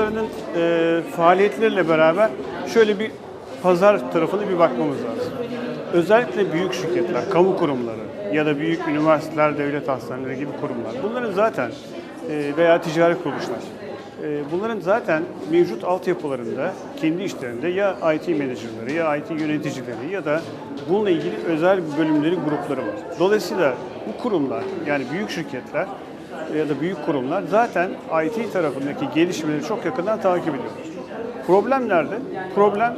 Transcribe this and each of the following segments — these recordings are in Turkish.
e, faaliyetleriyle beraber şöyle bir pazar tarafına bir bakmamız lazım. Özellikle büyük şirketler, kamu kurumları ya da büyük üniversiteler, devlet hastaneleri gibi kurumlar. Bunların zaten e, veya ticari kuruluşlar. e, Bunların zaten mevcut altyapılarında, kendi işlerinde ya IT menajerleri ya IT yöneticileri ya da bununla ilgili özel bölümleri, grupları var. Dolayısıyla bu kurumlar yani büyük şirketler ya da büyük kurumlar zaten IT tarafındaki gelişmeleri çok yakından takip ediyorlar. Problem nerede? Problem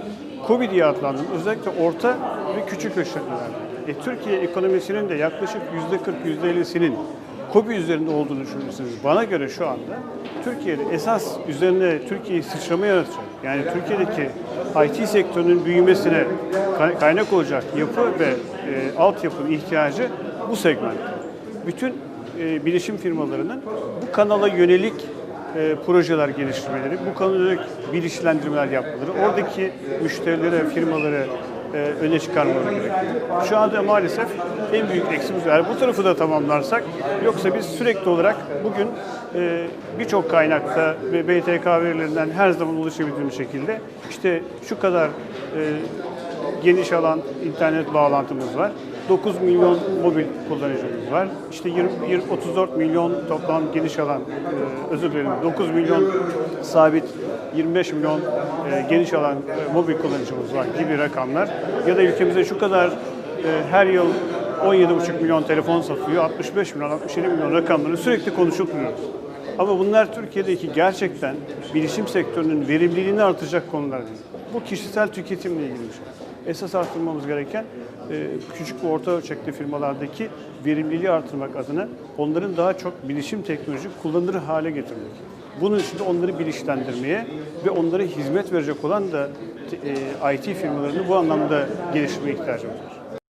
COBI diye adlandırılan özellikle orta ve küçük işletmelerde. E, Türkiye ekonomisinin de yaklaşık %40, %50'sinin COBI üzerinde olduğunu düşünürsünüz. Bana göre şu anda Türkiye'de esas üzerine Türkiye'yi sıçrama yaratacak. Yani Türkiye'deki IT sektörünün büyümesine kay- kaynak olacak yapı ve e, altyapının ihtiyacı bu segment. Bütün e, bilişim firmalarının bu kanala yönelik e, projeler geliştirmeleri, bu konuda bilinçlendirmeler yapmaları, oradaki müşterilere, firmaları e, öne çıkarmaları gerekiyor. Şu anda maalesef en büyük eksimiz var. Bu tarafı da tamamlarsak, yoksa biz sürekli olarak bugün e, birçok kaynakta ve BTK verilerinden her zaman ulaşabildiğimiz şekilde işte şu kadar e, geniş alan internet bağlantımız var. 9 milyon mobil kullanıcımız var. İşte 20, 20 34 milyon toplam geniş alan, e, özür dilerim 9 milyon sabit, 25 milyon e, geniş alan e, mobil kullanıcımız var gibi rakamlar. Ya da ülkemizde şu kadar her yıl 17,5 milyon telefon satılıyor, 65 milyon, 67 milyon rakamları sürekli konuşup. Ama bunlar Türkiye'deki gerçekten bilişim sektörünün verimliliğini artıracak konular değil. Bu kişisel tüketimle ilgili bir şey. Esas arttırmamız gereken e, küçük ve orta ölçekli firmalardaki verimliliği artırmak adına onların daha çok bilişim teknoloji kullanılır hale getirmek. Bunun için de onları bilinçlendirmeye ve onlara hizmet verecek olan da e, IT firmalarını bu anlamda geliştirmeye ihtiyacımız var.